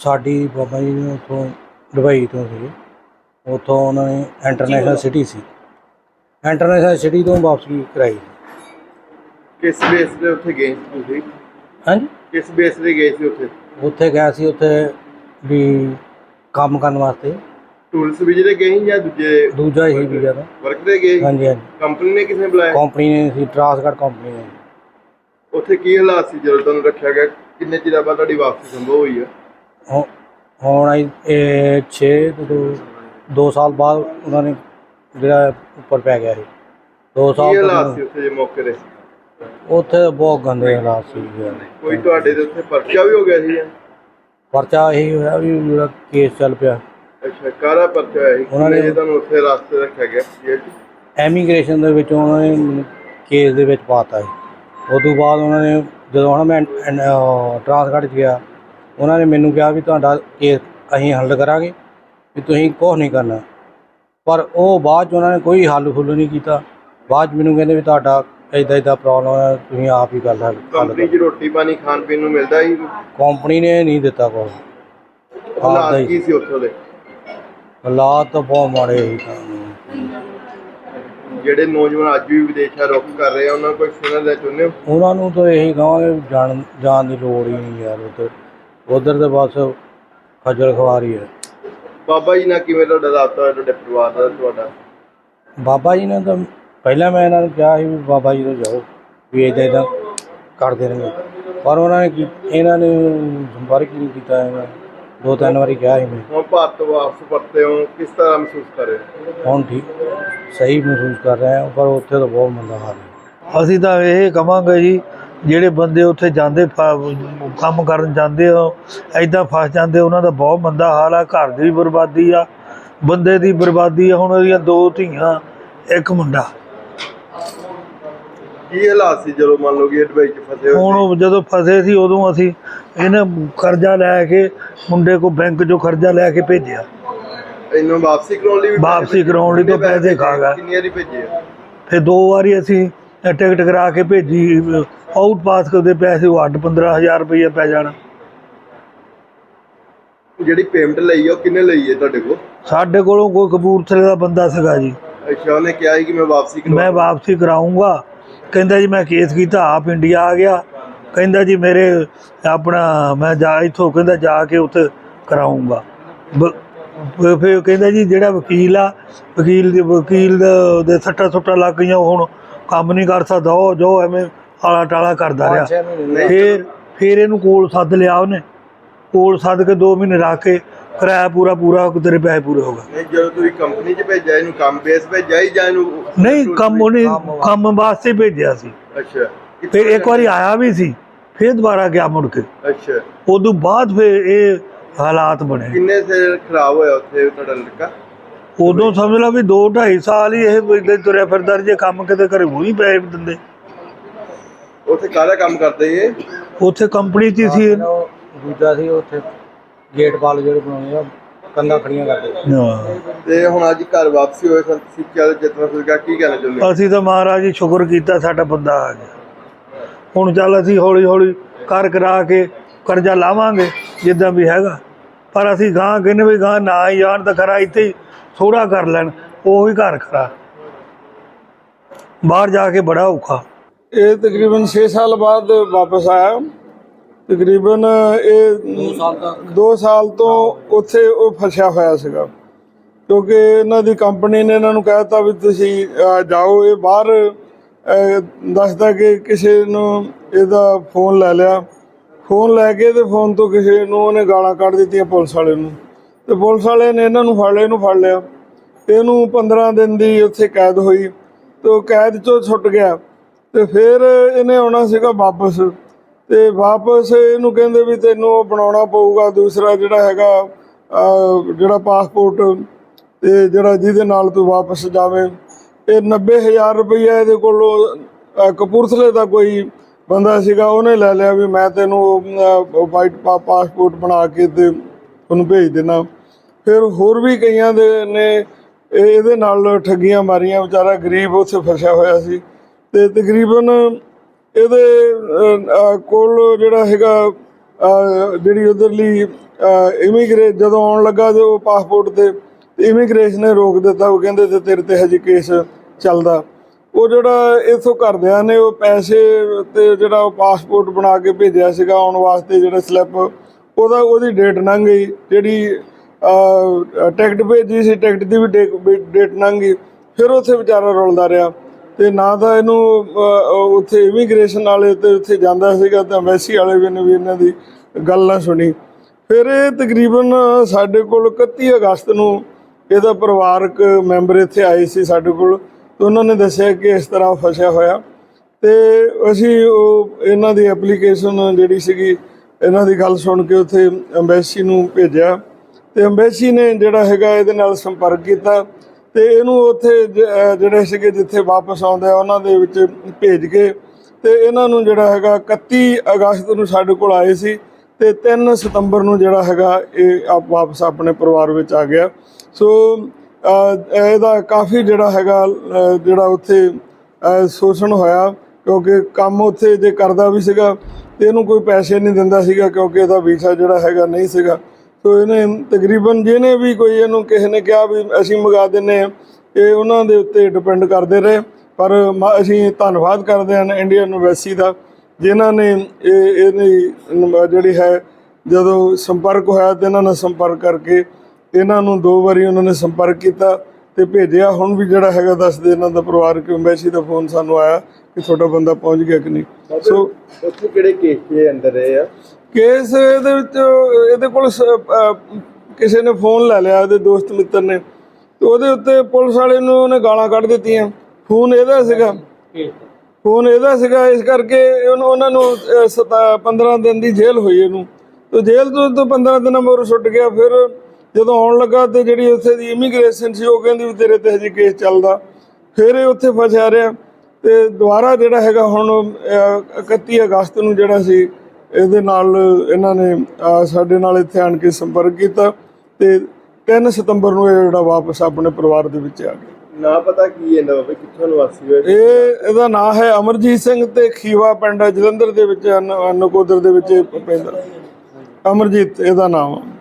ਸਾਡੀ ਬਾਬਾ ਜੀ ਨੇ ਉੱਥੋਂ ਦੁਬਈ ਤੋਂ ਸੀ। ਉੱਥੋਂ ਉਹਨਾਂ ਨੇ ਇੰਟਰਨੈਸ਼ਨਲ ਸਿਟੀ ਸੀ। ਇੰਟਰਨੈਸ਼ਨਲ ਸਿਟੀ ਤੋਂ ਵਾਪਸੀ ਕਰਾਈ ਕਿਸ ਬੇਸ ਤੇ ਉੱਥੇ ਗਏ ਸੀ ਤੁਸੀਂ? ਹਾਂਜੀ? ਕਿਸ ਬੇਸ ਤੇ ਗਏ ਸੀ ਉੱਥੇ? ਉੱਥੇ ਗਿਆ ਸੀ ਉੱਥੇ ਵੀ ਕੰਮ ਕਰਨ ਵਾਸਤੇ। ਟੂਲਸ ਵੀ ਜਿਹੜੇ ਗਏ ਸੀ ਜਾਂ ਦੂਜੇ ਦੂਜਾ ਹੀ ਵੀਜ਼ਾ ਦਾ ਵਰਕ ਤੇ ਗਏ ਸੀ? ਹਾਂਜੀ ਹਾਂਜੀ। ਕੰਪਨੀ ਨੇ ਕਿਸੇ ਬੁਲਾਇਆ? ਕੰਪਨੀ ਨੇ ਸੀ ਟਰਾਂਸਗਾਰਡ ਕੰਪਨੀ ਨੇ। ਉੱਥੇ ਕੀ ਹਾਲਾਤ ਸੀ ਜਦੋਂ ਤੁਹਾਨੂੰ ਰੱਖਿਆ ਗਿਆ? ਕਿੰਨੇ ਚਿਰ ਬਾਅਦ ਤੁਹਾਡੀ ਵਾਪਸੀ ਸੰਭਵ ਹੋਈ ਹੈ ਹੁ- ਹੁਣ ਆਈ ਇਹ 6 ਤੋਂ 2 ਸਾਲ ਬਾਅਦ ਉਹਨਾਂ ਨੇ ਜਿਹੜਾ ਉੱਪਰ ਪੈ ਗਿਆ ਸੀ। 2 ਕੀ ਸਾਲ ਹਾਲਾਤ ਤੋਂ ਸੀ ਉੱਥੇ ਜੇ ਮੌਕੇ ਦੇ ਉੱਥੇ ਬਹੁਤ ਗੰਦੇ ਹਾਲਾਤ ਸੀ ਕੋਈ ਤੁਹਾਡੇ ਦੇ ਉੱਥੇ ਪਰਚਾ ਵੀ ਹੋ ਗਿਆ ਸੀ ਜਾਂ? ਪਰਚਾ ਇਹੀ ਹੋਇਆ ਵੀ ਜਿਹੜਾ ਕੇਸ ਚੱਲ ਪਿਆ। ਅੱਛਾ ਕਾਹਦਾ ਪਰਚਾ ਸੀ? ਉਹਨਾਂ ਨੇ- ਤੁਹਾਨੂੰ ਉੱਥੇ ਰਾਸਤੇ ਰੱਖਿਆ ਗਿਆ ਜੇਲ੍ਹ 'ਚ? ਐਮੀਗ੍ਰੇਸ਼ਨ ਦੇ ਵਿੱਚ ਉਹਨਾਂ ਨੇ ਮੈਨੂੰ ਕੇਸ ਦੇ ਵਿੱਚ ਪਾਤਾ ਸੀ। ਉਸ ਤੋਂ ਬਾਅਦ ਉਹਨਾਂ ਨੇ ਜਦੋਂ ਹੁਣ ਮੈਂ ਟ੍ਰਾਂਸਗਾਰਡ 'ਚ ਗਿਆ ਉਹਨਾਂ ਨੇ ਮੈਨੂੰ ਕਿਹਾ ਵੀ ਤੁਹਾਡਾ ਕੇਸ ਅਸੀਂ ਹੱਲ ਕਰਾਂਗੇ ਵੀ ਤੁਸੀਂ ਕੁਛ ਨਹੀਂ ਕਰਨਾ। ਪਰ ਉਹ ਬਾਅਦ 'ਚ ਉਹਨਾਂ ਨੇ ਕੋਈ ਹੱਲ ਫੁੱਲ ਨਹੀਂ ਕੀਤਾ। ਬਾਅਦ 'ਚ ਮੈਨੂੰ ਕਹਿੰਦੇ ਵੀ ਤੁਹਾਡਾ ਇਦਾਂ ਇਦਾਂ ਪ੍ਰੋਬਲਮ ਹੈ ਤੁਸੀਂ ਆਪ ਹੀ ਕਰ ਹੱਲ ਕੰਪਨੀ 'ਚ ਰੋਟੀ ਪਾਣੀ ਖਾਣ ਪੀਣ ਨੂੰ ਮਿਲਦਾ ਸੀ ਕੰਪਨੀ ਨੇ ਨਹੀਂ ਦਿੱਤਾ ਆਪਦਾ ਹਾਲਾਤ ਹੀ। ਕੀ ਸੀ ਉੱਥੋਂ ਦੇ? ਹਾਲਾਤ ਤਾਂ ਬਹੁਤ ਮਾੜੇ ਸੀ। ਜਿਹੜੇ ਨੌਜਵਾਨ ਅੱਜ ਵੀ ਵਿਦੇਸ਼ਾਂ ਰੁੱਖ ਕਰ ਰਹੇ ਆ ਉਹਨਾਂ ਕੋਈ ਸੁਣਨ ਦਾ ਹੋ ਉਹਨਾਂ ਨੂੰ ਤਾਂ ਇਹੀ ਕਹਾਂਗੇ ਜਾਣ ਜਾਣ ਦੀ ਲੋੜ ਹੀ ਨਹੀਂ ਯਾਰ ਉਧਰ ਉਧਰ ਤੇ ਬਸ ਖੱਜਲ ਖਵਾਰੀ ਹੈ ਬਾਬਾ ਜੀ ਨਾਲ ਕਿਵੇਂ ਤੁਹਾਡਾ ਰਾਬਤਾ ਹੋਇਆ ਤੁਹਾਡੇ ਪਰਿਵਾਰ ਦਾ ਤੁਹਾਡਾ? ਬਾਬਾ ਜੀ ਨੇ ਤਾਂ ਪਹਿਲਾਂ ਮੈਂ ਇਹਨਾਂ ਨੂੰ ਕਿਹਾ ਸੀ ਵੀ ਬਾਬਾ ਜੀ ਤੋਂ ਜਾਓ ਵੀ ਇਦਾਂ ਇਦਾਂ ਕਰਦੇ ਰਹਿੰਦੇ ਪਰ ਉਹਨਾਂ ਨੇ ਕੀ ਇਹਨਾਂ ਨੇ ਸੰਪਰਕ ਹੀ ਨਹੀਂ ਕੀਤਾ ਇਹਨਾਂ ਦੋ ਤਿੰਨ ਵਾਰੀ ਕਿਹਾ ਸੀ ਮੈਂ। ਹੁਣ ਭਾਰਤ ਤੋਂ ਵਾਪਸ ਪਰਤੇ ਹੋ ਕਿਸ ਤਰ੍ਹਾਂ ਮਹਿਸੂਸ ਕਰ ਰਹੇ ਹੋ? ਹੁਣ ਠੀਕ ਸਹੀ ਮਹਿਸੂਸ ਕਰ ਰਹੇ ਹਾਂ ਪਰ ਉੱਥੇ ਤਾਂ ਬਹੁਤ ਮੰਦਾ ਹਾਲ ਹੈ। ਅਸੀਂ ਤਾਂ ਇਹ ਕਵਾਂਗੇ ਜੀ ਜਿਹੜੇ ਬੰਦੇ ਉੱਥੇ ਜਾਂਦੇ ਕੰਮ ਕਰਨ ਜਾਂਦੇ ਹੋ ਐਦਾਂ ਫਸ ਜਾਂਦੇ ਉਹਨਾਂ ਦਾ ਬਹੁਤ ਮੰਦਾ ਹਾਲ ਆ ਘਰ ਦੀ ਵੀ ਬਰਬਾਦੀ ਆ ਬੰਦੇ ਦੀ ਬਰਬਾਦੀ ਆ ਹੁਣ ਉਹਦੀਆਂ ਦੋ ਧੀਆਂ ਇੱਕ ਮੁੰਡਾ ਕੀ ਹਾਲਾਤ ਸੀ ਜਦੋਂ ਮੰਨ ਲਓ ਕਿ ਦੁਬਈ 'ਚ ਫਸੇ ਹੁਣ ਉਹ ਜਦੋਂ ਫਸੇ ਸੀ ਉਦੋਂ ਅਸੀਂ ਇਹਨੇ ਕਰਜ਼ਾ ਲੈ ਕੇ ਮੁੰਡੇ ਕੋ ਬੈਂਕ 'ਚੋਂ ਕਰਜ਼ਾ ਲੈ ਕੇ ਭੇਜਿਆ ਇਹਨੂੰ ਵਾਪਸੀ ਕਰਾਉਣ ਲਈ ਵੀ ਪੈਸੇ ਵਾਪਸੀ ਕਰਾਉਣ ਲਈ ਤਾਂ ਪੈਸੇ ਖਾ ਗਿਆ। ਕਿੰਨੀ ਵਾਰੀ ਭੇਜੇ ਆ? ਫਿਰ ਦੋ ਵਾਰੀ ਅਸੀਂ ਟਿਕਟ ਕਰਾ ਕੇ ਭੇਜੀ ਆਊਟ ਪਾਸ ਕਰਦੇ ਪੈਸੇ ਉਹ 8 15000 ਰੁਪਏ ਪੈ ਜਾਣਾ। ਜਿਹੜੀ ਪੇਮੈਂਟ ਲਈ ਆ ਉਹ ਕਿੰਨੇ ਲਈ ਹੈ ਤੁਹਾਡੇ ਕੋਲ? ਸਾਡੇ ਕੋਲੋਂ ਕੋਈ ਕਪੂਰਥਲੇ ਦਾ ਬੰਦਾ ਸੀਗਾ ਜੀ। ਅੱਛਾ ਉਹਨੇ ਕਿਹਾ ਸੀ ਕਿ ਮੈਂ ਵਾਪਸੀ ਕਰਵਾ ਮੈਂ ਵਾਪਸੀ ਕਰਾਉਂਗਾ ਕਹਿੰਦਾ ਜੀ ਮੈਂ ਕੇਸ ਕੀਤਾ ਆਪ ਇੰਡੀਆ ਆ ਗਿਆ। ਕਹਿੰਦਾ ਜੀ ਮੇਰੇ ਆਪਣਾ ਮੈਂ ਜਾ ਇੱਥੋਂ ਕਹਿੰਦਾ ਜਾ ਕੇ ਉੱਥੇ ਕਰਾਉਂਗਾ ਫਿਰ ਕਹਿੰਦਾ ਜੀ ਜਿਹੜਾ ਵਕੀਲ ਆ ਵਕੀਲ ਦੇ ਵਕੀਲ ਦੇ- ਸੱਟਾ ਸੁੱਟਾਂ ਲੱਗ ਗਈਆਂ ਹੁਣ ਕੰਮ ਨਹੀਂ ਕਰ ਸਕਦਾ ਉਹ ਜੋ ਐਵੇਂ ਆਲਾ ਟਾਲਾ ਕਰਦਾ ਰਿਹਾ। ਫਿਰ ਫਿਰ ਇਹਨੂੰ ਕੋਲ ਸੱਦ ਲਿਆ ਉਹਨੇ। ਕੋਲ ਸੱਦ ਕੇ 2 ਮਹੀਨੇ ਰੱਖ ਕੇ ਕਿਰਾਇਆ ਪੂਰਾ ਪੂਰਾ ਤੇਰੇ ਪੈਸੇ ਪੂਰੇ ਹੋ ਗਏ। ਨਹੀਂ ਜਦੋਂ ਤੁਸੀਂ ਕੰਪਨੀ 'ਚ ਭੇਜਿਆ ਇਹਨੂੰ ਕੰਮ ਬੇਸ ਭੇਜਿਆ ਹੀ ਜਾਂ ਇਹਨੂੰ ਨਹੀਂ ਕੰਮ ਉਹਨੇ ਕੰਮ ਵਾਸਤੇ। ਭੇਜਿਆ ਸੀ। ਅੱਛਾ। ਫਿਰ ਇੱਕ ਵਾਰੀ ਆਇਆ ਵੀ ਸੀ ਫਿਰ ਦੁਬਾਰਾ ਗਿਆ ਮੁੜ ਕੇ। ਅੱਛਾ। ਉਦੋਂ ਬਾਅਦ ਫਿਰ ਇਹ ਹਾਲਾਤ ਬਣੇ। ਕਿੰਨੇ ਸਿਰ ਖਰਾਬ ਹੋਇਆ ਉੱਥੇ ਤੁਹਾਡਾ ਲੜਕਾ? ਉਦੋਂ ਸਮਝ ਲਾ ਵੀ 2 2.5 ਸਾਲ ਹੀ ਇਹ ਇਦਾਂ ਤੁਰਿਆ ਫਿਰਦਾ ਜੇ ਕੰਮ ਕਿਤੇ ਘਰੇ ਉਹ ਹੀ ਪੈ ਦਿੰਦੇ। ਉੱਥੇ ਕਾਹਦਾ ਕੰਮ ਕਰਦੇ ਇਹ ਉੱਥੇ ਕੰਪਨੀ 'ਚ ਹੀ ਸੀ। ਉਹ ਦੂਜਾ ਸੀ ਉੱਥੇ ਗੇਟ ਵਾਲ ਜਿਹੜੇ ਬਣਾਉਣੇ ਆ ਕੰਧਾਂ ਖੜੀਆਂ ਕਰਦੇ ਹਾਂ। ਤੇ ਹੁਣ ਅੱਜ ਘਰ ਵਾਪਸੀ ਹੋਏ ਸਨ ਸਿੱਖਿਆ ਦੇ ਜਿਤਨਾ ਫਿਰ ਕੀ ਕਹਿਣਾ ਚਾਹੁੰਦੇ ਹੋ? ਅਸੀਂ ਤਾਂ ਮਹਾਰਾਜ ਜੀ ਸ਼ੁਕਰ ਕੀਤਾ ਸਾਡਾ ਬੰਦਾ ਆ ਗਿਆ ਹੁਣ ਚੱਲ ਅਸੀਂ ਹੌਲੀ ਹੌਲੀ ਕਰ ਕਰਾ ਕੇ ਕਰਜ਼ਾ ਲਾਵਾਂਗੇ ਜਿੱਦਾਂ ਵੀ ਹੈਗਾ ਪਰ ਅਸੀਂ ਗਾਂ ਕਹਿੰਦੇ ਵੀ ਗਾਂ ਨਾ ਹੀ ਜਾਣ ਤਾਂ ਖਰਾ ਇੱਥੇ ਹੀ ਥੋੜਾ ਕਰ ਲੈਣ ਉਹੀ ਘਰ ਖਰਾ ਬਾਹਰ ਜਾ ਕੇ ਬੜਾ ਔਖਾ ਇਹ ਤਕਰੀਬਨ 6 ਸਾਲ ਬਾਅਦ ਵਾਪਸ ਆਇਆ। ਤਕਰੀਬਨ ਇਹ 2 ਸਾਲ ਤੱਕ। 2 ਸਾਲ ਤੋਂ ਉੱਥੇ ਉਹ ਫਸਿਆ ਹੋਇਆ ਸੀਗਾ। ਕਿਉਂਕਿ ਇਹਨਾਂ ਦੀ ਕੰਪਨੀ ਨੇ ਇਹਨਾਂ ਨੂੰ ਕਹਿਤਾ ਵੀ ਤੁਸੀਂ ਜਾਓ ਇਹ ਬਾਹਰ ਦੱਸਦਾ ਕਿ ਕਿਸੇ ਨੂੰ ਇਹਦਾ ਫੋਨ ਲੈ ਲਿਆ। ਫੋਨ ਲੈ ਕੇ ਤੇ ਫੋਨ ਤੋਂ ਕਿਸੇ ਨੂੰ ਉਹਨੇ ਗਾਲਾਂ ਕੱਢ ਦਿੱਤੀਆਂ ਪੁਲਿਸ ਵਾਲੇ ਨੂੰ। ਤੇ ਪੁਲਿਸ ਵਾਲੇ ਨੇ ਇਹਨਾਂ ਨੂੰ ਫੜ ਲਿਆ ਇਹਨੂੰ ਫੜ ਲਿਆ। ਇਹਨੂੰ 15 ਦਿਨ ਦੀ ਉੱਥੇ ਕੈਦ ਹੋਈ। ਤੇ ਉਹ ਕੈਦ ਚੋਂ ਛੁੱਟ ਗਿਆ। ਤੇ ਫਿਰ ਇਹਨੇ ਆਉਣਾ ਸੀਗਾ ਵਾਪਸ। ਤੇ ਵਾਪਸ ਇਹਨੂੰ ਕਹਿੰਦੇ ਵੀ ਤੈਨੂੰ ਉਹ ਬਣਾਉਣਾ ਪਊਗਾ ਦੂਸਰਾ ਜਿਹੜਾ ਹੈਗਾ ਜਿਹੜਾ ਪਾਸਪੋਰਟ ਤੇ ਜਿਹੜਾ ਜਿਹਦੇ ਨਾਲ ਤੂੰ ਵਾਪਸ ਜਾਵੇਂ। ਇਹ 90000 ਰੁਪਈਆ ਇਹਦੇ ਕੋਲੋਂ ਕਪੂਰਥਲੇ ਦਾ ਕੋਈ ਬੰਦਾ ਸੀਗਾ, ਉਹਨੇ ਲੈ ਲਿਆ ਵੀ ਮੈਂ ਤੈਨੂੰ ਵਾਈਟ ਪਾਸਪੋਰਟ ਬਣਾ ਕੇ ਤੇ ਉਹਨੂੰ ਭੇਜ ਦੇਣਾ। ਫਿਰ ਹੋਰ ਵੀ ਕਈਆਂ ਦੇ ਨੇ ਇਹਦੇ ਨਾਲ ਠੱਗੀਆਂ ਮਾਰੀਆਂ, ਵਿਚਾਰਾ ਗਰੀਬ ਉੱਥੇ ਫਸਿਆ ਹੋਇਆ ਸੀ। ਤੇ ਤਕਰੀਬਨ ਇਹਦੇ ਕੋਲ ਜਿਹੜਾ ਹੈਗਾ ਜਿਹੜੀ ਉਧਰਲੀ ਇਮੀਗ੍ਰੇਟ ਜਦੋਂ ਆਉਣ ਲੱਗਾ ਤੇ ਉਹ ਪਾਸਪੋਰਟ ਤੇ ਇਮੀਗ੍ਰੇਸ਼ਨ ਨੇ ਰੋਕ ਦਿੱਤਾ। ਉਹ ਕਹਿੰਦੇ ਤੇ ਤੇਰੇ ਤੇ ਹਜੇ ਕੇਸ ਚੱਲਦਾ। ਉਹ ਜਿਹੜਾ ਇਥੋਂ ਘਰਦਿਆਂ ਨੇ ਉਹ ਪੈਸੇ ਤੇ ਜਿਹੜਾ ਉਹ ਪਾਸਪੋਰਟ ਬਣਾ ਕੇ ਭੇਜਿਆ ਸੀਗਾ ਆਉਣ ਵਾਸਤੇ ਜਿਹੜਾ ਸਲਿੱਪ ਉਹਦਾ ਉਹਦੀ ਡੇਟ ਲੰਘ ਗਈ। ਜਿਹੜੀ ਟਿਕਟ ਭੇਜੀ ਸੀ ਟਿਕਟ ਦੀ ਵੀ ਡੇ- ਡੇਟ ਲੰਘ ਗਈ। ਫਿਰ ਉੱਥੇ ਵਿਚਾਰਾ ਰੁਲਦਾ ਰਿਹਾ। ਤੇ ਨਾ ਤਾਂ ਇਹਨੂੰ ਅਹ, ਉੱਥੇ ਇਮੀਗ੍ਰੇਸ਼ਨ ਵਾਲੇ ਤੇ ਉੱਥੇ ਜਾਂਦਾ ਸੀਗਾ ਤਾਂ ਐਮਬੈਸੀ ਵਾਲੇ ਵੀ ਨੇ ਵੀ ਇਹਨਾਂ ਦੀ ਗੱਲ ਨਾ ਸੁਣੀ। ਫਿਰ ਇਹ ਤਕਰੀਬਨ ਸਾਡੇ ਕੋਲ 31 ਅਗਸਤ ਨੂੰ ਇਹਦਾ ਪਰਿਵਾਰਕ ਮੈਂਬਰ ਇੱਥੇ ਆਏ ਸੀ ਸਾਡੇ ਕੋਲ। ਤੇ ਉਹਨਾਂ ਨੇ ਦੱਸਿਆ ਕਿ ਇਸ ਤਰ੍ਹਾਂ ਫਸਿਆ ਹੋਇਆ। ਤੇ ਅਸੀਂ ਉਹ ਇਹਨਾਂ ਦੀ ਐਪਲੀਕੇਸ਼ਨ ਜਿਹੜੀ ਸੀਗੀ ਇਹਨਾਂ ਦੀ ਗੱਲ ਸੁਣ ਕੇ ਉੱਥੇ ਐਮਬੈਸੀ ਨੂੰ ਭੇਜਿਆ। ਤੇ ਐਮਬੈਸੀ ਨੇ ਜਿਹੜਾ ਹੈਗਾ ਇਹਦੇ ਨਾਲ ਸੰਪਰਕ ਕੀਤਾ। ਤੇ ਇਹਨੂੰ ਉੱਥੇ ਜ- ਜਿਹੜੇ ਸੀਗੇ ਜਿੱਥੇ ਵਾਪਸ ਆਉਂਦੇ ਆ ਉਹਨਾਂ ਦੇ ਵਿੱਚ ਭੇਜ ਕੇ ਤੇ ਇਹਨਾਂ ਨੂੰ ਜਿਹੜਾ ਹੈਗਾ 31 ਅਗਸਤ ਨੂੰ ਸਾਡੇ ਕੋਲ ਆਏ ਸੀ ਤੇ 3 ਸਤੰਬਰ ਨੂੰ ਜਿਹੜਾ ਹੈਗਾ ਇਹ ਆਪ ਵਾਪਸ ਆਪਣੇ ਪਰਿਵਾਰ ਵਿੱਚ ਆ ਗਿਆ। ਸੋ ਇਹਦਾ ਕਾਫੀ ਜਿਹੜਾ ਹੈਗਾ ਜਿਹੜਾ ਉੱਥੇ ਸ਼ੋਸ਼ਣ ਹੋਇਆ ਕਿਉਂਕਿ ਕੰਮ ਉੱਥੇ ਜੇ ਕਰਦਾ ਵੀ ਸੀਗਾ ਤੇ ਇਹਨੂੰ ਕੋਈ ਪੈਸੇ ਨਹੀਂ ਦਿੰਦਾ ਸੀਗਾ ਕਿਉਂਕਿ ਇਹਦਾ ਵੀਜ਼ਾ ਜਿਹੜਾ ਹੈਗਾ ਨਹੀਂ ਸੀਗਾ। ਸੋ ਇਹਨੇ ਤਕਰੀਬਨ ਜਿਹਨੇ ਵੀ ਕੋਈ ਇਹਨੂੰ ਕਿਸੇ ਨੇ ਕਿਹਾ ਵੀ ਅਸੀਂ ਮੰਗਾ ਦਿੰਨੇ ਆ ਇਹ ਉਹਨਾਂ ਦੇ ਉੱਤੇ ਡਿਪੈਂਡ ਕਰਦੇ ਰਹੇ। ਪਰ ਅਸੀਂ ਧੰਨਵਾਦ ਕਰਦੇ ਹਾਂ ਇੰਡੀਅਨ ਐਮਬੈਸੀ ਦਾ ਜਿਨ੍ਹਾਂ ਨੇ ਇਹ ਇਹਦੀ ਜਿਹੜੀ ਹੈ ਜਦੋਂ ਸੰਪਰਕ ਹੋਇਆ ਤੇ ਇਹਨਾਂ ਨਾਲ ਸੰਪਰਕ ਕਰਕੇ ਇਹਨਾਂ ਨੂੰ ਦੋ ਵਾਰੀ ਉਹਨਾਂ ਨੇ ਸੰਪਰਕ ਕੀਤਾ ਤੇ ਭੇਜਿਆ। ਹੁਣ ਵੀ ਜਿਹੜਾ ਹੈਗਾ ਦੱਸਦੇ ਇਹਨਾਂ ਦਾ ਪਰਿਵਾਰਕ ਐਮਬੈਸੀ ਦਾ ਫੋਨ ਸਾਨੂੰ ਆਇਆ ਕਿ ਤੁਹਾਡਾ ਬੰਦਾ ਪਹੁੰਚ ਗਿਆ ਕਿ ਨਹੀਂ। ਸੋ ਉੱਥੇ ਕਿਹੜੇ ਕੇਸ ਦੇ ਅੰਦਰ ਰਹੇ ਆ? ਕੇਸ ਇਹਦੇ ਵਿੱਚ ਇਹਦੇ ਕੋਲ ਸ- ਕਿਸੇ ਨੇ ਫੋਨ ਲੈ ਲਿਆ ਉਹਦੇ ਦੋਸਤ ਮਿੱਤਰ ਨੇ। ਤੇ ਉਹਦੇ ਉੱਤੇ ਪੁਲਿਸ ਵਾਲੇ ਨੂੰ ਉਹਨੇ ਗਾਲਾਂ ਕੱਢ ਦਿੱਤੀਆਂ। ਫੋਨ ਇਹਦਾ ਸੀਗਾ। ਫੋਨ ਇਹਦਾ ਸੀਗਾ ਇਸ ਕਰਕੇ ਉਹਨੂੰ ਉਹਨਾਂ ਨੂੰ ਸਤਾ- 15 ਦਿਨ ਦੀ ਜੇਲ੍ਹ ਹੋਈ ਇਹਨੂੰ। ਤੇ ਜੇਲ੍ਹ ਤੋਂ ਤੋਂ 15 ਦਿਨਾਂ ਮਗਰੋਂ ਛੁੱਟ ਗਿਆ। ਫਿਰ ਜਦੋਂ ਆਉਣ ਲੱਗਾ ਤੇ ਜਿਹੜੀ ਉੱਥੇ ਦੀ ਇਮੀਗ੍ਰੇਸ਼ਨ ਸੀ ਉਹ ਕਹਿੰਦੀ ਵੀ ਤੇਰੇ ਤੇ ਹਜੇ ਕੇਸ ਚੱਲਦਾ। ਫਿਰ ਇਹ ਉੱਥੇ ਫਸਿਆ ਰਿਹਾ। ਤੇ ਦੁਬਾਰਾ ਜਿਹੜਾ ਹੈਗਾ ਹੁਣ ਅਹ, 31 ਅਗਸਤ ਨੂੰ ਜਿਹੜਾ ਸੀ ਇਹਦੇ ਨਾਲ ਇਹਨਾਂ ਨੇ ਸਾਡੇ ਨਾਲ ਇੱਥੇ ਆਣ ਕੇ ਸੰਪਰਕ ਕੀਤਾ ਤੇ 3 ਸਤੰਬਰ ਨੂੰ ਇਹ ਜਿਹੜਾ ਵਾਪਸ ਆਪਣੇ ਪਰਿਵਾਰ ਦੇ ਵਿੱਚ ਆ ਗਿਆ ਨਾ ਪਤਾ ਕੀ ਇਹਦਾ ਬਾਬੇ ਕਿੱਥੋਂ ਨਿਵਾਸੀ ਹੋਏ? ਇਹ ਇਹਦਾ ਨਾਮ ਹੈ ਅਮਰਜੀਤ ਸਿੰਘ ਤੇ ਖੀਵਾ ਪਿੰਡ ਹੈ, ਜਲੰਧਰ ਦੇ ਵਿੱਚ ਅਨ- ਨਕੋਦਰ ਦੇ ਵਿੱਚ ਪੈਂਦਾ ਅਮਰਜੀਤ ਇਹਦਾ ਨਾਮ